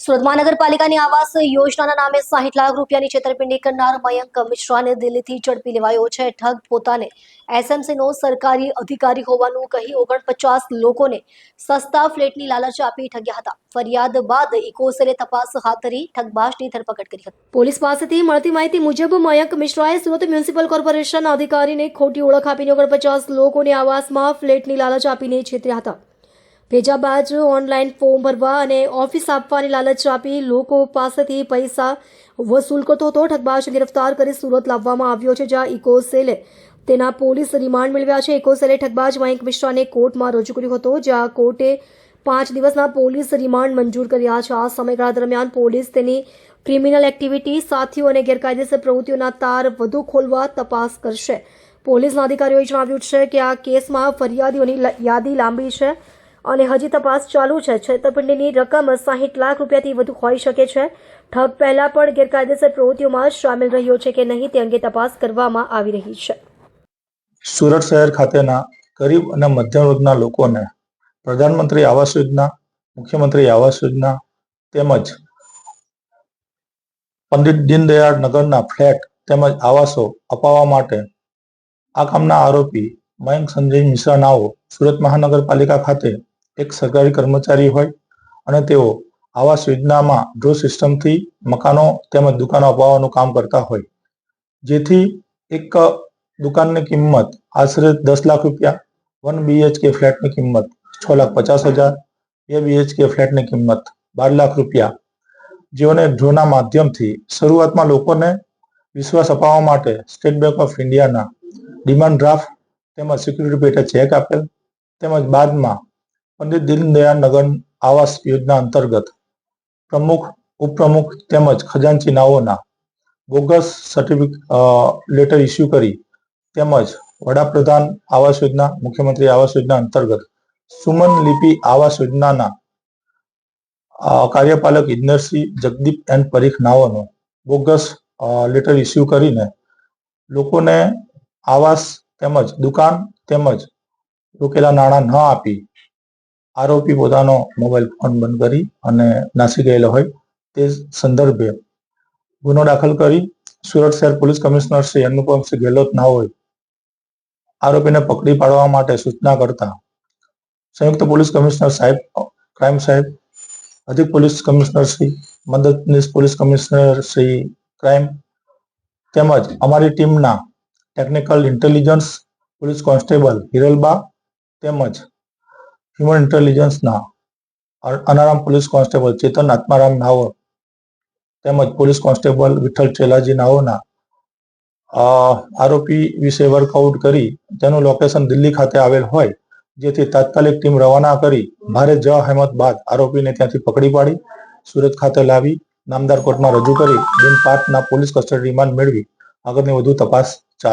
સુરત મહાનગરપાલિકાની આવાસ યોજનાના નામે સાહીઠ લાખ રૂપિયાની છેતરપિંડી કરનાર મયંક મિશ્રાને દિલ્હીથી ઝડપી લેવાયો છે ઠગ પોતાને. એસએમસી નો સરકારી અધિકારી હોવાનું કહી ઓગણપચાસ લોકોને સસ્તા ફ્લેટની લાલચ આપી ઠગ્યા હતા. ફરિયાદ બાદ ઇકોસેલે તપાસ હાથ ધરી ઠગબાજની ધરપકડ કરી હતી. પોલીસ પાસેથી મળતી માહિતી મુજબ મયંક મિશ્રાએ સુરત મ્યુનિસિપલ કોર્પોરેશનના અધિકારીને ખોટી ઓળખ આપીને ઓગણપચાસ લોકોને આવાસમાં ફ્લેટની લાલચ આપીને છેતર્યા હતા. ભેજા બાદ ઓનલાઈન ફોર્મ ભરવા અને ઓફિસ આપવાની લાલચ આપી લોકો પાસેથી પૈસા વસૂલ કરતો હતો. ઠગબાજ ગિરફ્તાર કરી સુરત લાવવામાં આવ્યો છે, જ્યાં ઇકોસેલે તેના પોલીસ રિમાન્ડ મેળવ્યા છે. ઇકોસેલે ઠગબાજ મયંક મિશ્રાને કોર્ટમાં રજૂ કર્યો હતો, જ્યાં કોર્ટે પાંચ દિવસના પોલીસ રિમાન્ડ મંજૂર કર્યા છે. આ સમયગાળા દરમિયાન પોલીસ તેની ક્રિમિનલ એક્ટિવિટી, સાથીઓ અને ગેરકાયદેસર પ્રવૃત્તિઓના તાર વધુ ખોલવા તપાસ કરશે. પોલીસના અધિકારીઓએ જણાવ્યું છે કે આ કેસમાં ફરિયાદીઓની યાદી લાંબી છે. અને હજી તપાસ ચાલુ છે. છેતરપિંડીની રકમ સાહીઠ લાખ રૂપિયાથી વધુ હોઈ શકે છે. ઠગ પહેલા પણ ગેરકાયદેસર પ્રવૃત્તિઓમાં સામેલ રહ્યો છે કે નહીં તે અંગે તપાસ કરવામાં આવી રહી છે. સુરત શહેર ખાતેના ગરીબ અને મધ્યમ વર્ગના લોકોને પ્રધાનમંત્રી આવાસ યોજના, મુખ્યમંત્રી આવાસ યોજના તેમજ પંડિત દીનદયાળ નગરના ફ્લેટ તેમજ આવાસો અપાવવા માટે આ કામના આરોપી મયંક સંજય મિશ્રા નાઓ સુરત મહાનગરપાલિકા ખાતે એક સરકારી કર્મચારી હોય અને તેઓ આવાસ યોજનામાં ડ્રો સિસ્ટમથી મકાનો તેમજ દુકાનો અપાવવાનું કામ કરતા હોય. જેથી એક દુકાનની કિંમત આશરે દસ લાખ રૂપિયા વન બીએચકે ફ્લેટની કિંમત છ લાખ પચાસ હજાર, બે બીએચકે ફ્લેટની કિંમત બાર લાખ રૂપિયા. જેઓને ડ્રોના માધ્યમથી શરૂઆતમાં લોકોને વિશ્વાસ અપાવવા માટે સ્ટેટ બેંક ઓફ ઇન્ડિયાના ડિમાન્ડ ડ્રાફ્ટ તેમજ સિક્યુરિટી પેટે ચેક આપેલ તેમજ બાદમાં પંડિત દીનદયાળ નગર આવાસ યોજના અંતર્ગત પ્રમુખ, ઉપપ્રમુખ તેમજ ખજાનચી નાઓના બોગસ સર્ટિફિકેટ લેટર ઇસ્યુ કરી તેમજ વડાપ્રધાન આવાસ યોજના, મુખ્યમંત્રી આવાસ યોજના અંતર્ગત સુમન લિપિ આવાસ યોજનાના કાર્યપાલક ઇજનરસિંહ જગદીપ એન્ડ પરીખ નાઓનો બોગસ લેટર ઇસ્યુ કરીને લોકોને આવાસ તેમજ દુકાન તેમજ રોકેલા નાણાં ન આપી આરોપી પોતાનો મોબાઈલ ફોન બંધ કરી અને નાસી ગયેલો હોય તે સંદર્ભે ગુનો દાખલ કરી સુરત શહેર પોલીસ કમિશનર શ્રી અનુપમસિંહ ગેહલોત હોય આરોપીને પકડી પાડવા માટે સૂચના કરતા સંયુક્ત પોલીસ કમિશનર સાહેબ, ક્રાઇમ સાહેબ, અધિક પોલીસ કમિશનર શ્રી, મદદનીશ પોલીસ કમિશનર શ્રી ક્રાઇમ તેમજ અમારી ટીમના technical intelligence police constable Hiralba તેમજ હ્યુમન ઇન્ટેલિજન્સના અનારામ પોલીસ કોન્સ્ટેબલ ચેતન આત્મારામ નાવર તેમજ પોલીસ કોન્સ્ટેબલ વિઠ્ઠલ ચેલાજી નાઓના આરોપી વિશે વર્કઆઉટ કરી તેનું લોકેશન દિલ્હી ખાતે આવેલ હોય, જેથી તાત્કાલિક ટીમ રવાના કરી ભારે જવા હેમત બાદ આરોપીને ત્યાંથી પકડી પાડી, સુરત ખાતે લાવી, નામદાર કોર્ટમાં રજૂ કરી બિન પાર્ટના પોલીસ કસ્ટડી રિમાન્ડ મેળવી, આગળની વધુ તપાસ